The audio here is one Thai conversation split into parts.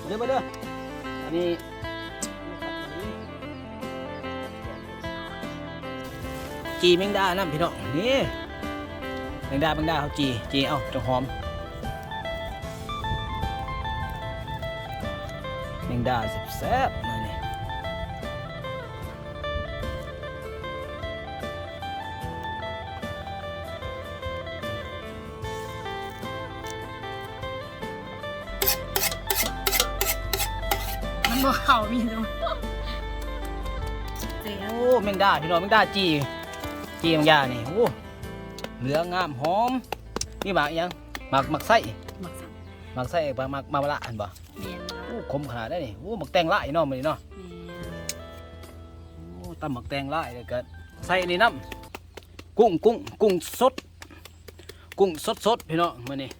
มาเด้อมาเด้ออันนี้จีแมงดาน้ำพี่น้องนี่แมงดาแมงดาเขาจีจีเอาจะหอมแมงดาแซ่บๆ มาเนี่ยมันบ่เข่ามีจังเจ๊โอ้แมงดาพี่น้องแมงดาจีจีแมงดานี่โอ้เหลืองงามหอมนี่หมากยังหมากหมากไส้หมักสันหมากไส้หมากหมากมามะละอันบ่เมียนนะโอ้คมขนาดได้นี่โอ้หมักแตงไล่เนาะมื้อนี้เนาะเมียนโอ้ตำหมักแตงไล่เลยก็ใส่ในน้ำกุ้งกุ้งกุ้งสด กุ้งสดสดพี่น้องมื้อนี้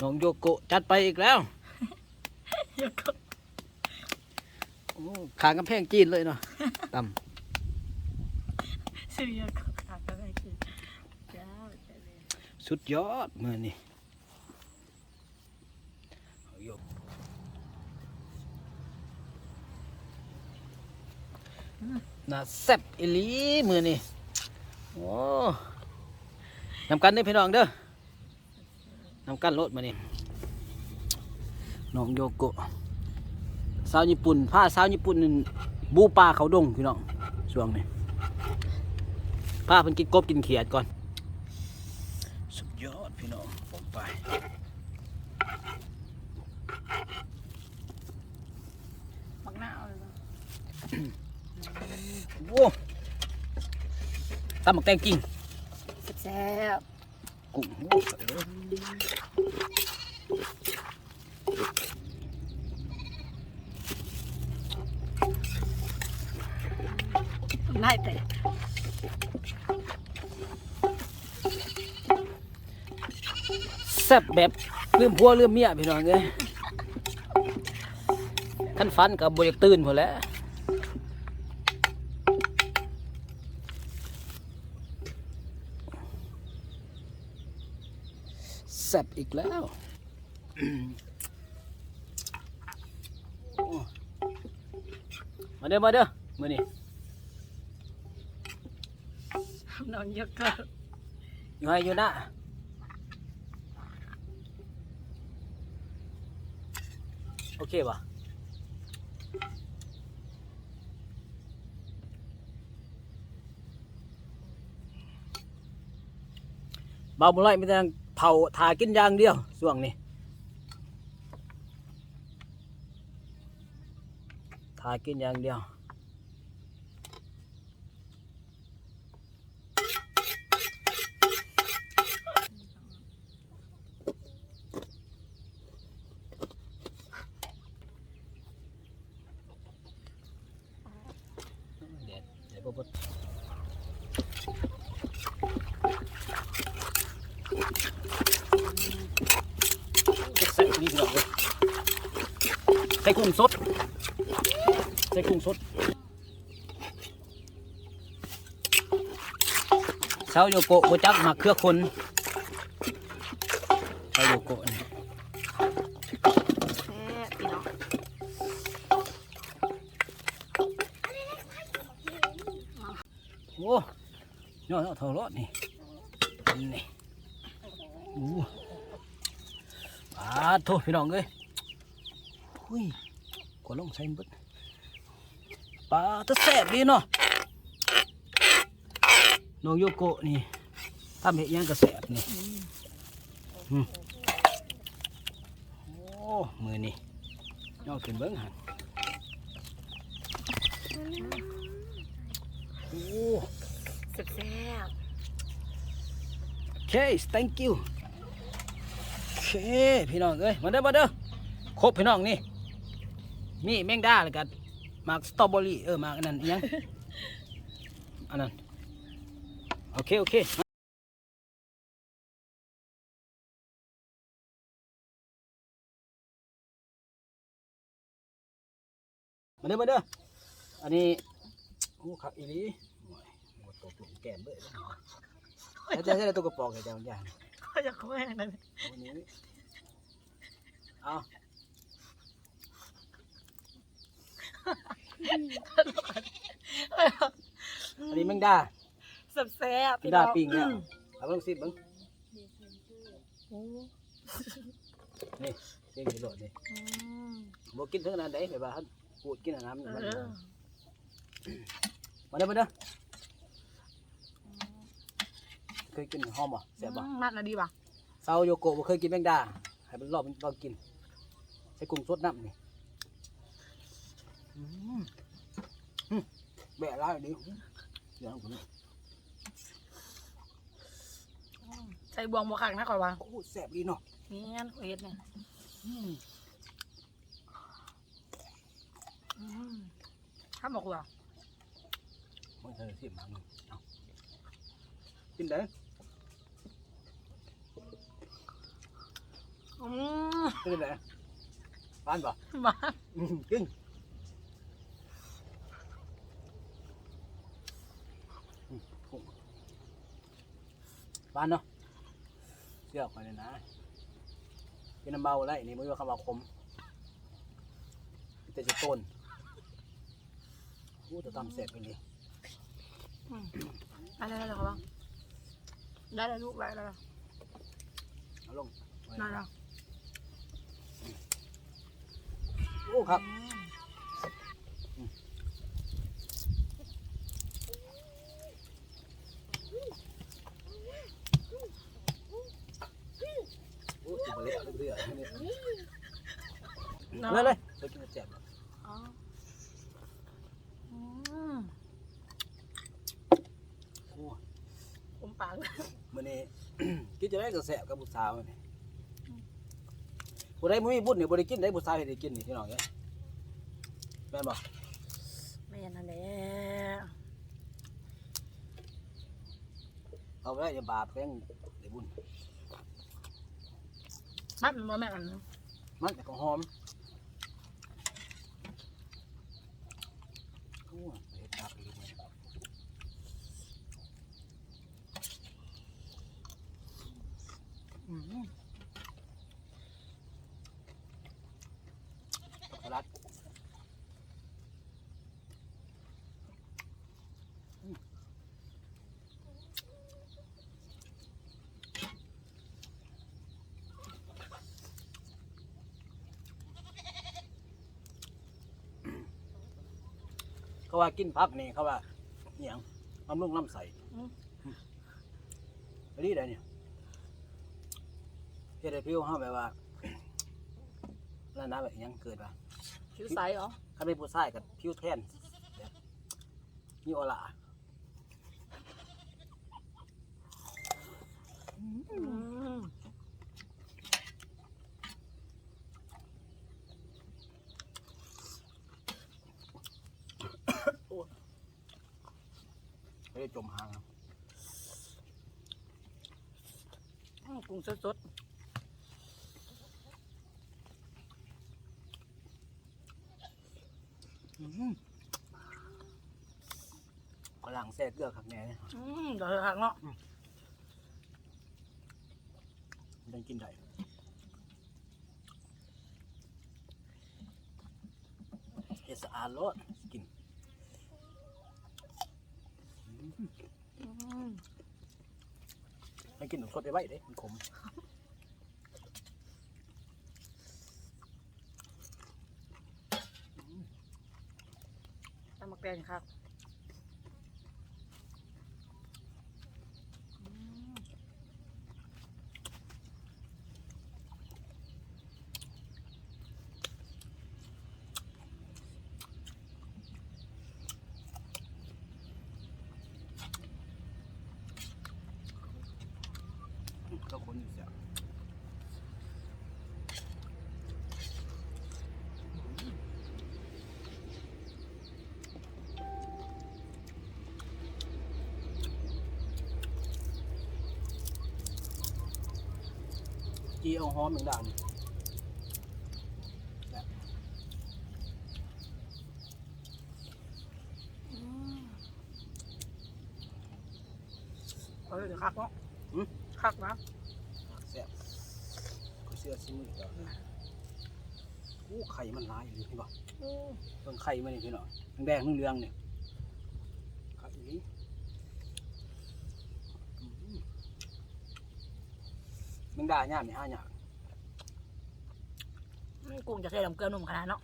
น้องโยโกะจัดไปอีกแล้ว เดี๋ยวก็โอ้ขางกำแพงจีนเลยเนาะตซื้อเดี๋ยวก็ขาดอะไรกินจ้าจ้าเลยำสุดยอดมื้อนี้เอาโยกน่าแซ่บอีหลีมื้อนี้โอ้นำกันเด้อพี่น้องเด้อนำกันรถมานี่ น้องโยโกะสาวญี่ปุ่นผ้าสาวญี่ปุ่นนั่นบูปลาเขาดงพี่น้องช่วงนี้ผ้าเพิ่นกินกบกินเขียดก่อน สุดยอดพี่น้องผมไปหมักหน้าเอาเลยเนาะโว้ตำหมักแตงกิ่งแซ่บกุ้งโอ้เออ ๆได้แต่ แซ่บแบบลืมพัวลืมเมียพี่น้องเอ้ยขันฟันกับบอยากตื่นพอแหล้วแซ่บอีกแล้วโอ้มาเด้อมาเด้อมานี่นอนเยอะเกินอยู่ให้อยู่นะ โอเคป่ะบาบุไลไม่ต้องเผาถ่ากินอย่างเดียวช่วงนี้ถ่ากินอย่างเดียว เดี๋ยวเดี๋ยวบ่บดใส่นี่พี่น้องเลยใส่ กุ้งสดใส่กุ้งสดเสาโยโกะบ่จักมาเครือคนเสาโยโกะนี่แซ่บพี่น้องโอ้ยอดเท่ารถนี่นี่โอ้ปาดโทษพี่น้องเอ้ยหุ้ย กว่าลงใส่เบิดปลาตะแสบดีเนาะน้องโยโกะนี่ทำเห็ดหยังกระแสบนี่อืมโอ้มือนี่ย่อขึ้นเบิ้งหันโอ้แซ่บแซ่บโอเค thank you โอเค พี่น้องเอ้ยมาเด้อมาเด้อครบพี่น้องนี่ นี่แมงดาแล้วกันหมากสตรอเบอรี่เออหมากอันนั้นอิหยังอันนั้นโอเคโอเคมาเด้อมาเด้ออันนี้โอ้ขักอีหลีโอ้ยหมดตัวตุ่มแก้มเบ้อแล้วจะใช้ตัวกระป๋องแกจะเอาอย่างเขาจะแขวงนั่นวันนี้เอา อันนี้แมงดาแซ่บๆแมงดาปิ้งแล้วเอาลองสิเบิ้งโอ้นี่เก่งอยู่โลดนี่อืมบ่กินถึงขนาดใดแบบว่าพูดกินอันนั้นมันเออมาเด้อมาเด้อเคยกินหอมบ่แซ่บบ่อืมมันน่ะดีป่ะเซาโยโกะบ่เคยกินแมงดาให้มันรอบมันลองกินใส่กุ้งสดน้ำนี่อืมอืม แบะลายดิเดี๋ยวเอาคนนี้ใส่บวงบัวขังนะก่อนว่าโอ้แซ่บดีเนาะนี่งั้นเฮ็ดเนี่ยอืมอืมถ้าบอกว่ามันเธอสิมาหนึ่งเอากินได้อืมกินได้บ้านบ่บ้าอืมกินอืมกุ้ง บ้านเนาะเชื่อคอยเลยนะกินน้ำเบาไรนี่มือว่าคำว่าคมแต่จะต้นโอ้จะทำเสร็จไปเลยอะไรอะไรเขาบ้างได้แล้วลูกได้แล้วเอาลงได้แล้วโอ้ครับโอ้จะมา เลยเลยไปกินแจ่มอ๋ออืมโอ้ผมปากมื่อนี้กินจะได้ก็แสกับบุษาวนี่ผู้ใดบ่มีบุญเนี่ยบ่ได้กินได้บุษาวเฮ็ดให้กินนี่พี่น้องเอ้ยแม่นบ่ไม่นนั่นแหละเอาไปได้จะบาปก็ยังได้บุญ มันมันบ่แม่นอันนั้นมันแต่ก็หอมโอ้ยเฮ็ดบาปอีกแล้วอืมสลัด เขาว่ากินพักนี่เขาว่าอหย่างบำรุงน้ำใสอันนี้ได้เนี่ยเฮ็ดให้ผิวเฮาแบบว่า นั่นนะแบบอหยังเกิดว่าผิวใสเหรอ ถ้าเป็นผู้ชายกับผิวแทนแบบมีออร่า อืม ไม่ได้จมหางอืมกุ้งสดกำลังแทรกเกลือขักแหน่เนี่ยๆอืมเดี๋ยวหักเนาะยังกินได้เฮ็ดสะอาดโไม่กินหนุ่มสดได้ไว้เด้มันขมตำมักแดงครับ จีเอาหอมอย่างด่านอืมเออเดี๋ยวคักเนาะคักนะสื้อสีมือเจ้าโอ้ไข่มันหลายอยู่นี่บ่เบิ่งไข่มันนี่พี่น้องแดงๆเหลืองๆนี่ไข่นี้อืม แมงดาย่ามนี่ห้าหยากกุ้งจะใส่ลำเกลือนุ่มขนาดเนาะ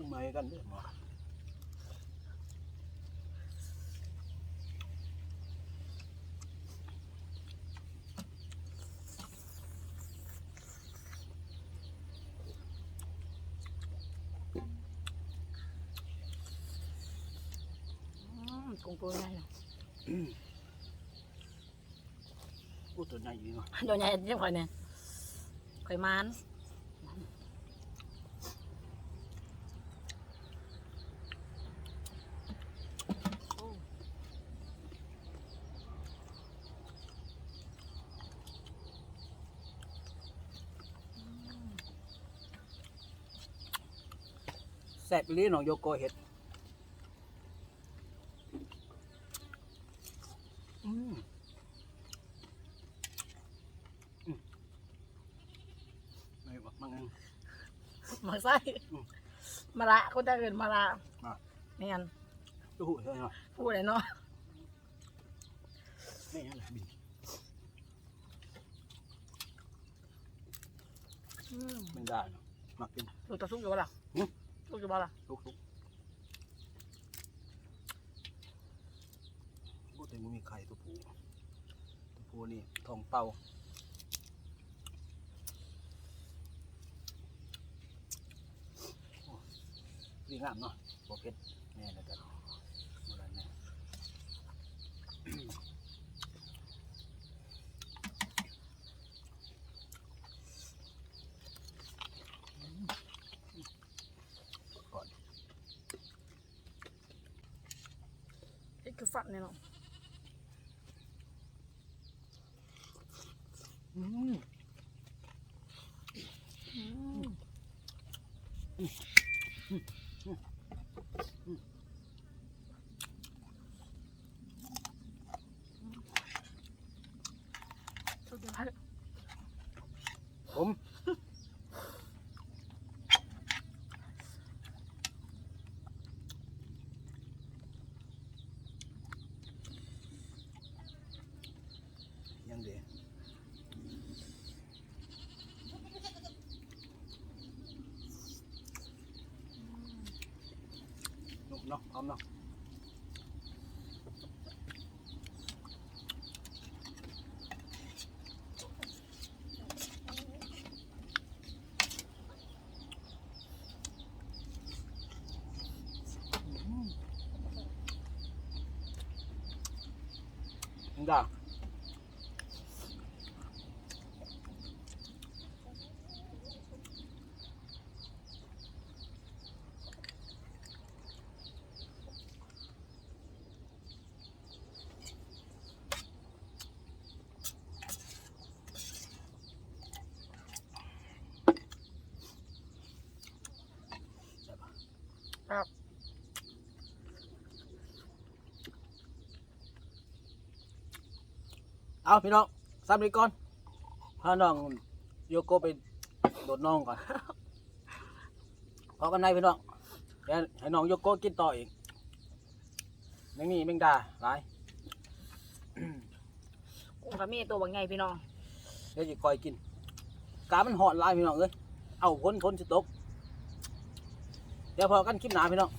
ตั้งเมยกันเด้อหมออืมกุ้งตัวใหญ่เนาะโอ้ตัวใหญ่อยู่เนาะตัวใหญ่จังข่อยเนี่ยข่อยมาน แซ่บอีหลีน้องโยโกเห็ดอืมอืมไม่บอกมังอันมาใส่อืมมาละคนจะเอื่นมาละอะไม่งั้นตู้หูใช่ไหมพูดเลยเนาะไม่ยังเลยบินอืมแมันได้เนาะมากิน ลูกตะซุกอยู่บ่ล่ะหื มซุกอยู่บ่ล่ะทุกทุกโอ้แต่มันมีไข่ตัวผูตัวผูนี่ทองเป่าดีงามเนาะบ่เผ็ดแน่แล้วกันบ่ได้แน่ก่อน นี่คือฝักเนี่ยเนาะอืมอืมสุดยอด ผม ยังดีนุ่ม เนาะพร้อมเนาะ เอาพี่น้องสามนิก่อนพาน้องโยโกไปโดดน้องก่อนพอกันในพี่น้องเดี๋ยวให้น้องโยโกกินต่ออีกแมงนี่แมงดาหลายกุ้งกับมีตัวบางไงพี่น้องเดี๋ยวจะคอยกินกามันหอดหลายพี่น้องเอ้ยเอาพ้นพ้นจะตกเดี๋ยวพอกันคลิปหนาพี่น้อง